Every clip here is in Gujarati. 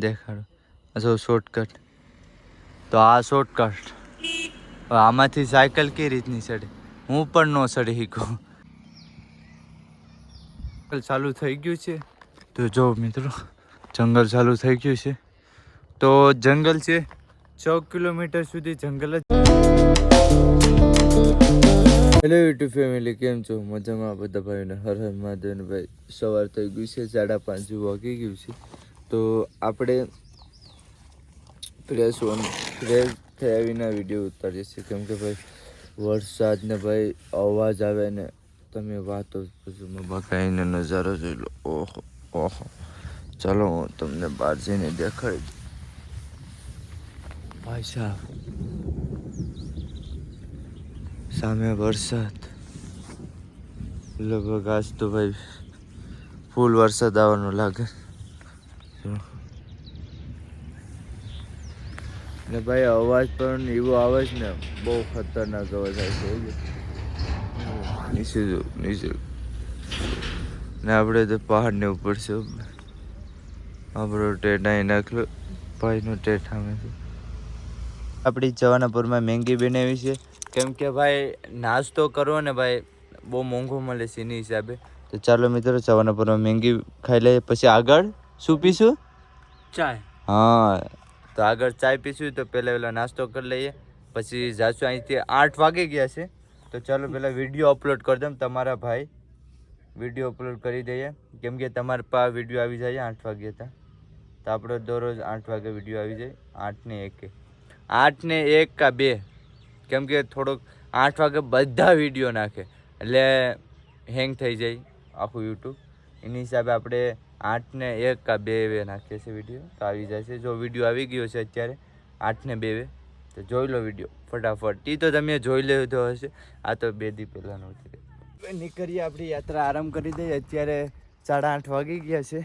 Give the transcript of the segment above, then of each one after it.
દેખાડો. જો શોર્ટકટ તો આ શોર્ટકટ આમાંથી સાયકલ કઈ રીતની ચડે? હું પણ ન ચડી શીખું જંગલ ચાલુ થઈ ગયું છે. તો જો મિત્રો જંગલ ચાલુ થઈ ગયું છે. તો જંગલ છે. છ કિલોમીટર સુધી જંગલ જ હેલો યુટ્યુબ ફેમિલી કેમ છો? મજામાં? બધા ભાઈઓને હર હર મહાદેવ ભાઈ સવાર થઈ ગયું છે. સાડા પાંચ જેવું વાગી ગયું છે. તો આપણે ફ્રેશ ઓન ફ્રેશ થયા વિના વીડિયો ઉતારીએ છીએ કેમ કે ભાઈ વરસાદને ભાઈ, અવાજ આવે ને તમે વાતો બકાઈને નજારો જોઈ લો ઓહો ઓહો ચાલો, હું તમને બહાર જઈને દેખાડી. ભાઈ સાહેબ, સામે વરસાદ લગભગ આજ તો ભાઈ, ફૂલ વરસાદ આવવાનો લાગે. ને ભાઈ, અવાજ પણ એવો આવે છે ને, બહુ ખતરનાક અવાજ આવે છે નીચે જો, નીચે ને આપણે તો પહાડને ઉપર છે આપણો ટેટા અહીં નાખલો, ભાઈનો ટેટ સામે છે. આપણી જવાનાપુરમાં મેંગી બનાવી છે. કેમ કે ભાઈ, નાસ્તો કરવો ને ભાઈ, બહુ મોંઘો મળે છે, એની હિસાબે. તો ચાલો મિત્રો, જવાનાપુરમાં મેંગી ખાઈ લઈએ, પછી આગળ શું પીશું? ચાય. હા. તો આગળ ચાય પીશું તો પહેલાં પહેલાં નાસ્તો કરી લઈએ. પછી જાશું અહીંથી આઠ વાગે ગયા છે. તો ચાલો પહેલાં વીડિયો અપલોડ કરી દઉં તમારા ભાઈ. વીડિયો અપલોડ કરી દઈએ. કેમ કે તમારા પા વીડિયો આવી જાય આઠ વાગે હતા તો આપણો દરરોજ આઠ વાગે વીડિયો આવી જાય. આઠ ને એકે. આઠ ને એક કા બે. કેમ કે થોડોક આઠ વાગે બધા વીડિયો નાખે. એટલે હેંગ થઈ જાય આખું યુટ્યુબ એની હિસાબે આપણે આઠ ને એક કા બે વે નાખીએ છીએ વીડિયો તો આવી જાય છે. જો વીડિયો આવી ગયો છે અત્યારે આઠ ને બે. વે તો જોઈ લો વીડિયો ફટાફટ. એ તો તમે જોઈ લીધો હશે. આ તો બે દી પહેલાંનો છે. નીકળીએ આપણી યાત્રા આરામ કરી દઈએ. અત્યારે સાડા આઠ વાગી ગયા છે.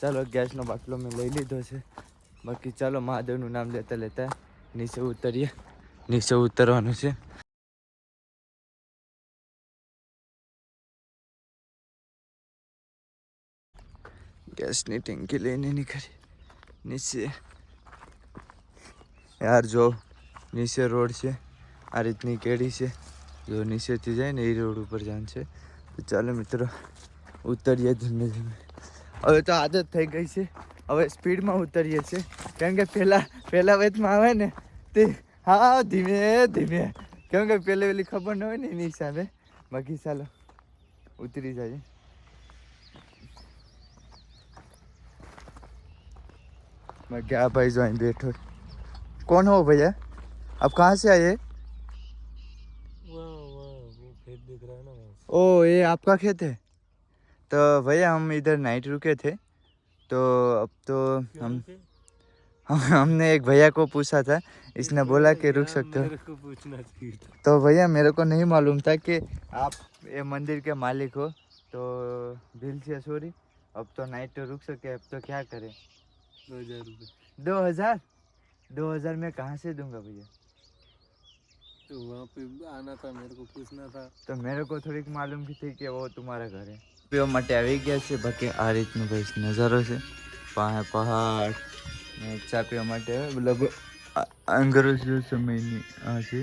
ચાલો, ગેસનો બાટલો મેં લઈ લીધો છે. બાકી ચાલો, મહાદેવનું નામ લેતા લેતા નીચે ઉતરીએ. નીચે ઉતરવાનું છે. ગેસની ટેન્કી લઈને નીકળી. નીચે. યાર જો, નીચે રોડ છે. આ રીતની કેડી છે. જો નીચેથી જાય ને એ રોડ ઉપર જાન છે. તો ચાલો મિત્રો, ઉતરીએ ધીમે ધીમે. હવે તો આદત થઈ ગઈ છે. હવે સ્પીડમાં ઉતરીએ છીએ કેમ કે પહેલાં પહેલાં વેચમાં આવે ને તે, હા, ધીમે ધીમે. કેમ કે પહેલે પેલી ખબર ન હોય ને એની હિસાબે. બાકી ચાલો, ઉતરી જાય मैं क्या भाई जो बैठो कौन हो भैया? आप कहाँ से आए? वाह वाह वो खेत दिख रहा है ना वहाँ ओ ये आपका खेत है? तो भैया हम इधर नाइट रुके थे। तो अब तो हम हम हमने एक भैया को पूछा था। इसने बोला कि रुक सकते हो। तो भैया मेरे को नहीं मालूम था कि आप ये मंदिर के मालिक हो। तो दिल से सॉरी अब तो नाइट तो रुक सके अब तो क्या करें? दो हजार रुपये दो हजार दो हजार मैं कहाँ से दूंगा भैया तो वहाँ पे आना था मेरे को पूछना था તો મેરે કો થોડીક માલુમ બી થઈ કે વો તમારા ઘરે પીવા માટે આવી ગયા છે બાકી આ રીતનો ભાઈ નજારો છે પાસે પહાડ ને ચા પીવા માટે લગભગ અંગ્રેજ સમયની આ છે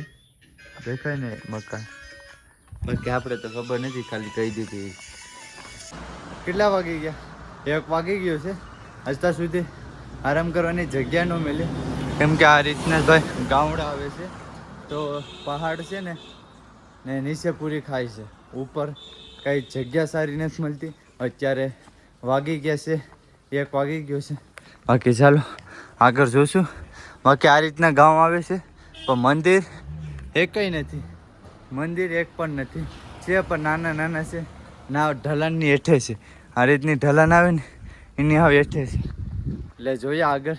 દેખાય ને મકાન બાકી આપણે તો ખબર નથી ખાલી કહી દીધી કેટલા વાગી ગયા એક વાગી ગયો છે હજતા સુધી આરામ કરવાની જગ્યા ન મળે. કેમ કે આ રીતના ભાઈ ગામડા આવે છે, તો પહાડ છે ને ને નીચે પૂરી ખાય છે. ઉપર કઈ જગ્યા સારી નથી મળતી. અત્યારે વાગી ગયા છે, એક વાગી ગયો છે. બાકી ચાલો, આગળ જોશું. બાકી આ રીતના ગામ આવે છે, પણ મંદિર એકય નથી. મંદિર એક પણ નથી. છે પણ નાના નાના છે, ના ઢલાનની હેઠે છે. આ રીતની ઢલાન આવે ને, એની હવે હેઠે છે. એટલે જોઈએ આગળ.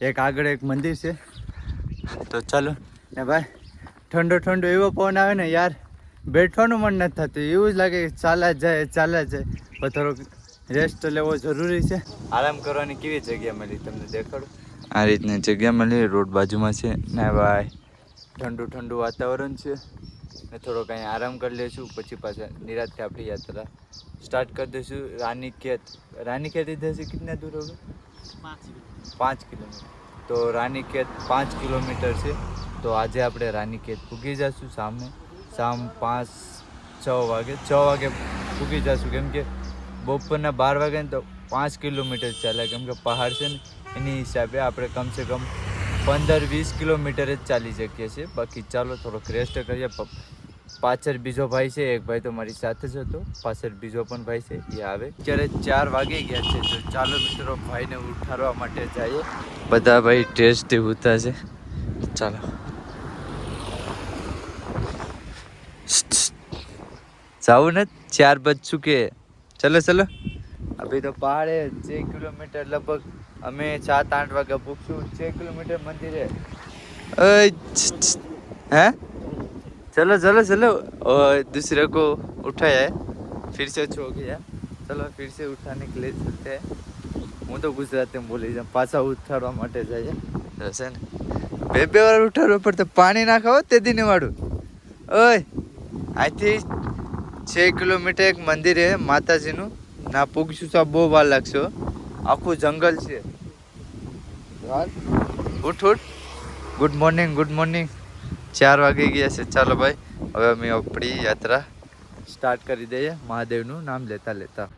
એક આગળ એક મંદિર છે. તો ચાલો. ને ભાઈ ઠંડો ઠંડો એવો પવન આવે ને યાર બેઠવાનું મન નથી થતું. એવું જ લાગે કે ચાલ્યા જ જાય ચાલ્યા જાય. પણ થોડોક રેસ્ટ લેવો જરૂરી છે. આરામ કરવાની કેવી જગ્યા મળી તમને દેખાડું? આ રીતની જગ્યા મળી રોડ બાજુમાં છે. ને ભાઈ ઠંડુ ઠંડુ વાતાવરણ છે. ને થોડો અહીં આરામ કરી લઈશું પછી પાછા નિરાતથી આપણી યાત્રા સ્ટાર્ટ કરી દઈશું. રાનીખેત રાનીખેતથી થશે કેટલા દૂર હવે? પાંચ કિલોમીટર. તો રાનીખેત પાંચ કિલોમીટર છે. તો આજે આપણે રાનીખેત પૂગી જઈશું સામે. સામ પાંચ છ વાગે છ વાગે પૂગી જઈશું કેમ કે બપોરના બાર વાગે ને તો પાંચ કિલોમીટર ચાલે. કેમ કે પહાડ છે ને એની હિસાબે આપણે કમસે કમ પંદર વીસ કિલોમીટર જ ચાલી શકીએ છીએ. બાકી ચાલો થોડોક રેસ્ટ કરીએ. પાછળ બીજો ભાઈ છે, એક ભાઈ તો મારી સાથે જ હતો. પાછળ બીજો પણ ભાઈ છે, એ આવે. અત્યારે ચાર વાગે ગયા છે, તો ચાલો મિત્રો ભાઈને ઉઠારવા માટે જઈએ. બધા ભાઈ ટેસ્ટ ઉતા છે. ચાલો. જાવું ને ચાર બજશું કે? ચલો ચલો. અભી તો પહાડે છે કિલોમીટર લગભગ. અમે સાત, આઠ વાગે પૂછશું છે કિલોમીટર મંદિરે હે? चलो चलो चलो और दूसरे को उठाया है फिर से छो गया चलो फिर से उठाने के लिए चलते हैं હું તો ગુજરાતીમાં બોલી જાઉં પાછા ઉઠાડવા માટે જઈએ તો છે ને બે બે વાર ઉઠાડવા પડતો પાણી ના ખાઓ તે દિને વાળું ઓય અહીંથી છ કિલોમીટર એક મંદિર છે માતાજીનું ના પૂગશું તો બહુ વાર લાગશે હો. આખું જંગલ છે હાલ, ઉઠ ઉઠ ગુડ મોર્નિંગ ગુડ મોર્નિંગ ચાર વાગી ગયા છે. ચાલો ભાઈ, હવે અમે આપણી યાત્રા સ્ટાર્ટ કરી દઈએ. મહાદેવનું નામ લેતા લેતા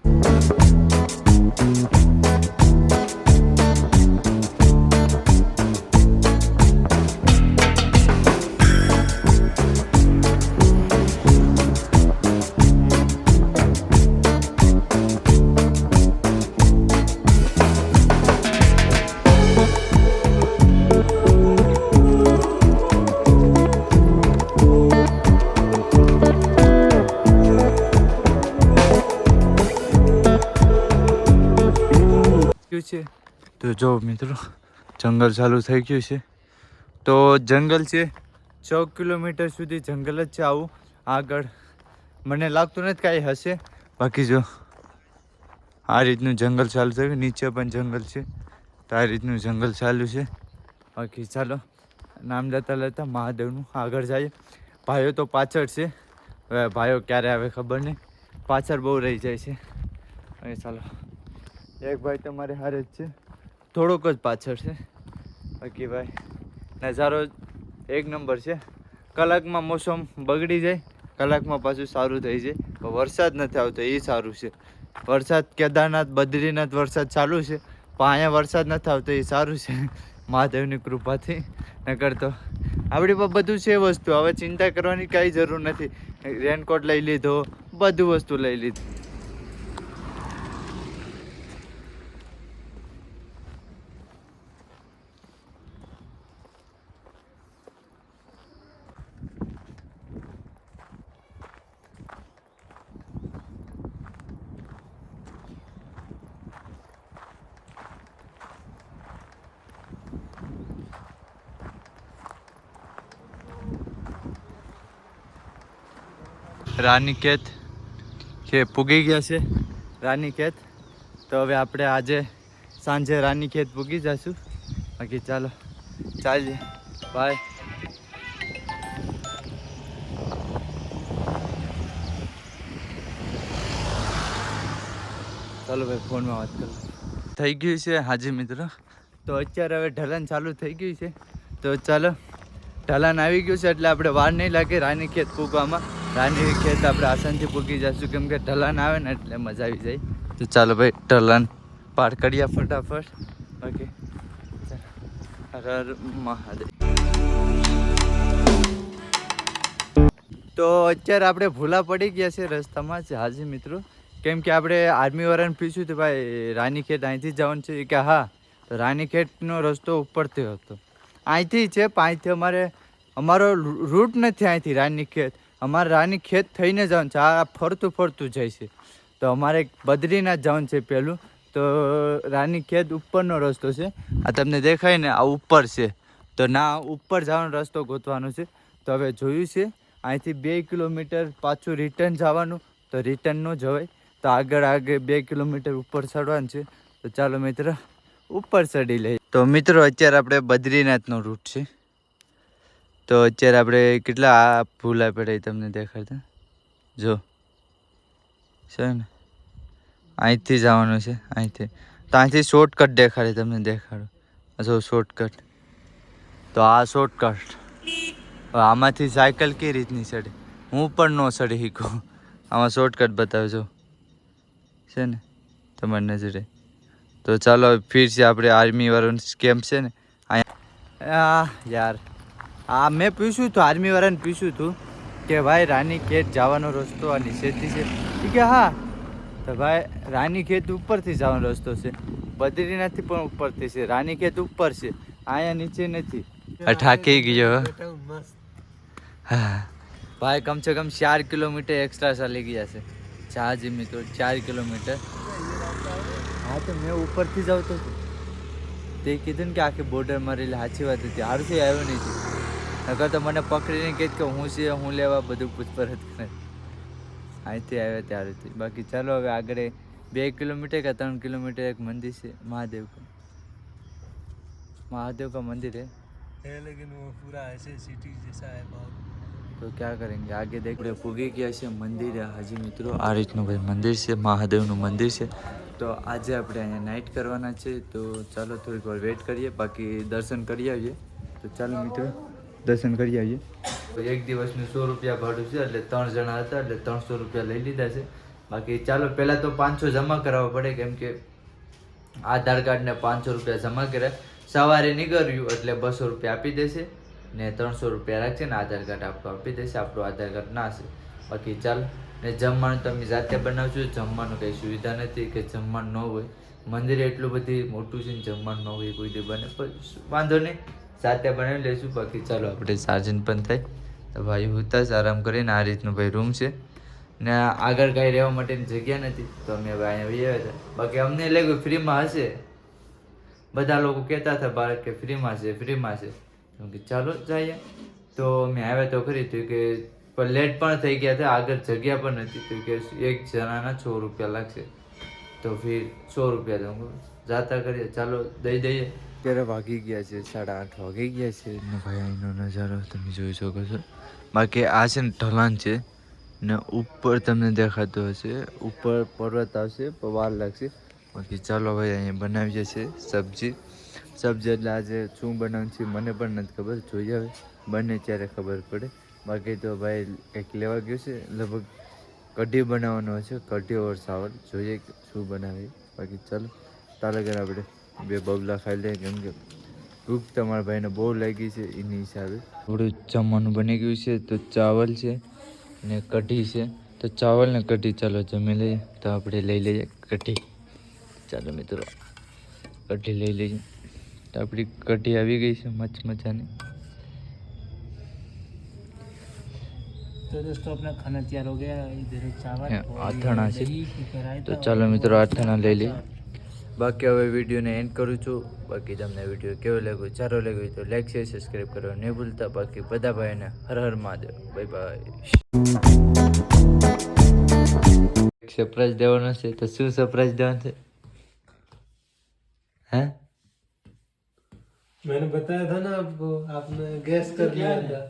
તો જો મિત્રો, જંગલ ચાલુ થઈ ગયું છે. તો જંગલ છે, છ કિલોમીટર સુધી જંગલ જ છે આવું. આગળ મને લાગતું નથી કાંઈ હશે. બાકી જો, આ રીતનું જંગલ ચાલુ થયું, નીચે પણ જંગલ છે. તો આ રીતનું જંગલ ચાલુ છે. બાકી ચાલો, નામ લેતા લેતા મહાદેવનું આગળ જઈએ. ભાઈઓ તો પાછળ છે. હવે ભાઈઓ ક્યારે આવે ખબર નહીં. પાછળ બહુ રહી જાય છે. હવે ચાલો, એક ભાઈ તમારે હારે જ છે. થોડોક જ પાછળ છે. બાકી ભાઈ, નજારો એક નંબર છે. કલાકમાં મોસમ બગડી જાય, કલાકમાં પાછું સારું થઈ જાય. પણ વરસાદ નથી આવતો, એ સારું છે. વરસાદ કેદારનાથ, બદ્રીનાથ વરસાદ ચાલુ છે. પણ અહીંયા વરસાદ નથી આવતો, એ સારું છે. મહાદેવની કૃપાથી. નકર તો આપણી પણ બધું છે વસ્તુ. હવે ચિંતા કરવાની કાંઈ જરૂર નથી. રેનકોટ લઈ લીધો, બધું વસ્તુ લઈ લીધું. રાનીકેત કે પૂગી ગયા છે, રાનીકેત. તો હવે આપણે આજે સાંજે રાનીકેત પૂગી જશું. બાકી ચાલો, ચાલીએ. બાય ચાલો ભાઈ, ફોનમાં વાત કરો. થઈ ગયું છે હાજી મિત્રો. તો અત્યારે હવે ઢલાન ચાલુ થઈ ગયું છે. તો ચાલો, ઢલાન આવી ગયું છે એટલે આપણે વાર નહીં લાગે રાની ખેત પૂગવામાં. રાની ખેત આપણે આસાનથી પૂગી જશું. કેમ કે ઢલાન આવે ને એટલે મજા આવી જાય. તો ચાલો ભાઈ ઢલાન પાર કરીએ ફટાફટ. ઓકે. હર મહાદેવ. તો અત્યારે આપણે ભૂલા પડી ગયા છે રસ્તામાં જ. હાજી મિત્રો કેમ કે આપણે આર્મીવાળાને પૂછ્યું તો ભાઈ રાનીખેત અહીંથી જવાનું છે? કે હા. તો રસ્તો રસ્તો ઉપરથી હતો. અહીંથી છે પણ અહીંથી અમારે અમારો રૂટ નથી અહીંથી રાનીખેત. અમારે રાની ખેત થઈને જવાનું છે. આ ફરતું ફરતું જાય છે. તો અમારે બદ્રીનાથ જવાનું છે પહેલું તો રાનીખેત ઉપરનો રસ્તો છે. આ તમને દેખાય ને, આ ઉપર છે. તો ના, ઉપર જવાનો રસ્તો ગોતવાનો છે. તો હવે જોયું છે, અહીંથી બે કિલોમીટર પાછું રિટર્ન જવાનું. તો રિટર્ન ન જવાય. તો આગળ આગળ બે કિલોમીટર ઉપર ચડવાનું છે. તો ચાલો મિત્ર, ઉપર ચડી લઈએ. તો મિત્રો, અત્યારે આપણે બદ્રીનાથનો રૂટ છે. તો અત્યારે આપણે કેટલા આ ભૂલા પડે તમને દેખાડતા? જો. છે ને? અહીંથી જવાનું છે, અહીંથી. તો અહીંથી શોર્ટકટ દેખાડે તમને દેખાડો. જો શોર્ટકટ તો આ શોર્ટકટ આમાંથી સાયકલ કઈ રીતની ચડે? હું પણ ન ચડી શીખું આમાં શોર્ટકટ બતાવજો. છે ને? તમારી નજરે. તો ચાલો ફિર છે આપણે આર્મી વાળાનો કેમ્પ છે ને? અહીંયા યાર. આ મેં પૂછ્યું હતું આર્મી વાળાને પૂછ્યું હતું કે ભાઈ રાની ખેત જવાનો રસ્તો આ નીચેથી છે. ઈ કે હા. તો ભાઈ રાની ખેત ઉપરથી જવાનો રસ્તો છે. બદ્રીનાથથી પણ ઉપરથી છે. રાની ખેત ઉપર છે. અહીંયા નીચે નથી. ઠાકી ગયો હા. ભાઈ કમ સે કમ ચાર કિલોમીટર એક્સ્ટ્રા ચાલી ગયા છે. ચાર મિત્રો ચાર કિલોમીટર. હા તો મેં ઉપરથી જ આવતો હતો. તે કીધું ને કે આખી બોર્ડર મારેલી સાચી વાત હતી. હારથી આવ્યો નહીં અગર તો મને પકડીને કહે કે હું છે હું લેવા બધું પૂછપરછ કરે. અહીંથી આવ્યા ત્યારેથી. બાકી ચાલો હવે આગળ બે કિલોમીટર કે ત્રણ કિલોમીટર એક મંદિર છે મહાદેવ કા. મહાદેવ કા મંદિર હે? लेकिन वो पूरा ऐसे सिटी जैसा તો ક્યાં કરેંગે? આગે દેખડે પૂગી ગયા છે મંદિર હજી મિત્રો આ રીતનું મંદિર છે મહાદેવનું મંદિર છે. તો આજે આપણે અહીંયા નાઇટ કરવાના છે તો ચાલો થોડીક વાર વેટ કરીએ બાકી દર્શન કરી આવીએ. તો ચાલો મિત્રો. દર્શન કરી આવીએ. એક દિવસનું સો રૂપિયા ભાડું છે, એટલે ત્રણ જણા હતા, એટલે ત્રણસો રૂપિયા લઈ લીધા છે. બાકી ચાલો, પહેલાં તો પાંચસો જમા કરાવવા પડે, કેમ કે આધાર કાર્ડને પાંચસો રૂપિયા જમા કર્યા. સવારે નીકળ્યું, એટલે બસો રૂપિયા આપી દેશે ને ત્રણસો રૂપિયા રાખશે ને આધાર કાર્ડ આપણું આપી દેશે, આપણું આધાર કાર્ડ ના હશે. બાકી ચાલ, ને જમવાનું તમે જાતે બનાવજો જમવાનું કંઈ સુવિધા નથી કે જમવાનું ન હોય. મંદિર એટલું બધી મોટું છે ને જમવાનું ન હોય કોઈ બને. પણ વાંધો નહીં. જાતે બનાવી લઈશું. બાકી ચાલો આપણે ચાર્જિંગ પણ થાય. તો ભાઈ હુતા જ આરામ કરીને આ રીતનું ભાઈ રૂમ છે. ને આગળ કાંઈ રહેવા માટેની જગ્યા નથી. તો અમે હવે અહીંયા આવી આવ્યા હતા. બાકી અમને લાગ્યું ફ્રીમાં હશે. બધા લોકો કહેતા હતા બાળક કે ફ્રીમાં છે ફ્રીમાં છે. કે ચાલો જઈએ. તો મેં આવ્યા તો ખરી. તો કે, પણ લેટ પણ થઈ ગયા હતા. આગળ જગ્યા પણ નથી. તો કે, એક જણાના સો રૂપિયા લાગશે. તો ફી સો રૂપિયા તો જાતા કરીએ. ચાલો દઈ દઈએ. અત્યારે વાગી ગયા છે, સાડા આઠ વાગી ગયા છે. ને ભાઈ અહીંનો નજારો તમે જોઈ શકો છો. બાકી આ છે ને ઢલાન છે ને ઉપર તમને દેખાતો હશે. ઉપર પર્વત આવશે વાર લાગશે. બાકી ચાલો ભાઈ, અહીંયા બનાવીએ છીએ સબ્જી. સબ્જી એટલે આજે શું બનાવવાનું છે મને પણ નથી ખબર, જોઈએ હવે. બને ત્યારે ખબર પડે. બાકી તો ભાઈ કંઈક લેવા ગયું છે, લગભગ કઢી બનાવવાનો છે, કઢી ઓર ચાવલ જોઈએ શું બનાવી બાકી ચાલો, તારે ઘરે આપણે બે બબલા ખાઈ લઈએ કેમ કે ભૂખ તમારા ભાઈને બહુ લાગી છે એની હિસાબે થોડું જમવાનું બની ગયું છે તો ચાવલ છે ને કઢી છે તો ચાવલ ને કઢી ચાલો જમી લઈએ તો આપણે લઈ લઈએ કઢી ચાલો મિત્રો કઢી લઈ લઈએ તો આપણી કઢી આવી ગઈ છે મચ મજાની तो दोस्तों अपना खाना तैयार हो गया इधर चावल है, और आथाना ये से। दही की कढ़ाई તો था ચાલો બાકી હવે વિડીયોને એન્ડ કરું છું બાકી તમને વિડીયો કેવો લાગ્યો સારો લાગ્યો હોય તો લાઈક શેર સબસ્ક્રાઈબ કરવા નહીં ભૂલતા બાકી બધા ભાઈને Har Har Mahadev bye bye surprise દેવાનો છે તો શું સરપ્રાઈઝ દેવાનું છે હે मैंने बताया था ना आपको आपने गैस कर लिया था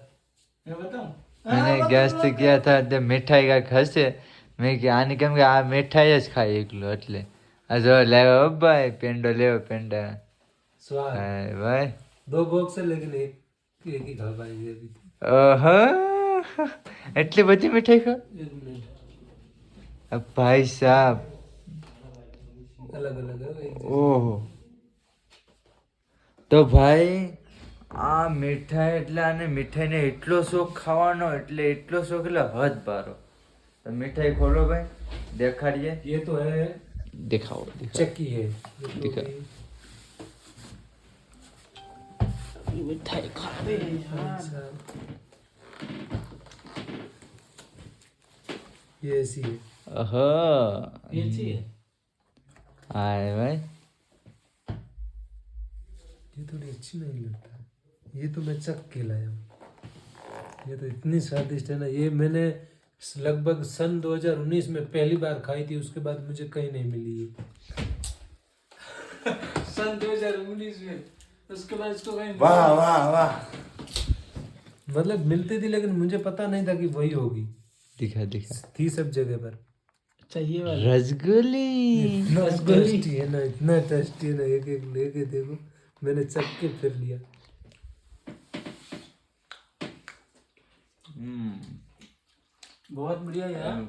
मैं बताऊं मैंने गैस તો ગયા હતા તે મીઠાઈ કાંઈક હશે મેં કે આની કેમ કે આ મીઠાઈ જ ખાય એકલું એટલે આ જો લેવો હો ભાઈ પેંડો લેવો પેંડા स्वाद હા ભાઈ दो बॉक्स है लेकिन एक एक ही खा पाएंगे अभी ઓહો એટલી બધી મીઠાઈ ખા एक मिनट અ ભાઈ સાહેબ अलग अलग है एक ઓહો તો ભાઈ આ મીઠાઈ એટલે આને મીઠાઈને એટલો શોખ ખાવાનો એટલે એટલો શોખ એટલે હદ પારો તો મીઠાઈ ખોલો ભાઈ દેખાડીએ ये तो है देखा हो चेक की है दिखा। मिठाई हाँ, हाँ। ये ऐसी है। ये ऐसी है? आए भाई। ये थोड़ी अच्छी नहीं लगता। ये तो मैं चक के लाया हूँ। ये तो इतनी स्वादिष्ट है ना ये मैंने लगभग सन 2019 में पहली बार खाई थी उसके बाद मुझे कहीं नहीं मिली है सन 2019 में उसके बाद इसको कहीं वाह वाह वाह। मतलब मिलती थी लेकिन मुझे पता नहीं था कि वही होगी। दिखा दिखा थी सब जगह पर। अच्छा, चाहिए वाला। रसगुल्ली। टेस्टी है ना इतना टेस्टी है ना एक एक लेके देखो। मैंने चख के फिर लिया। हम्म। बहुत बढ़िया यार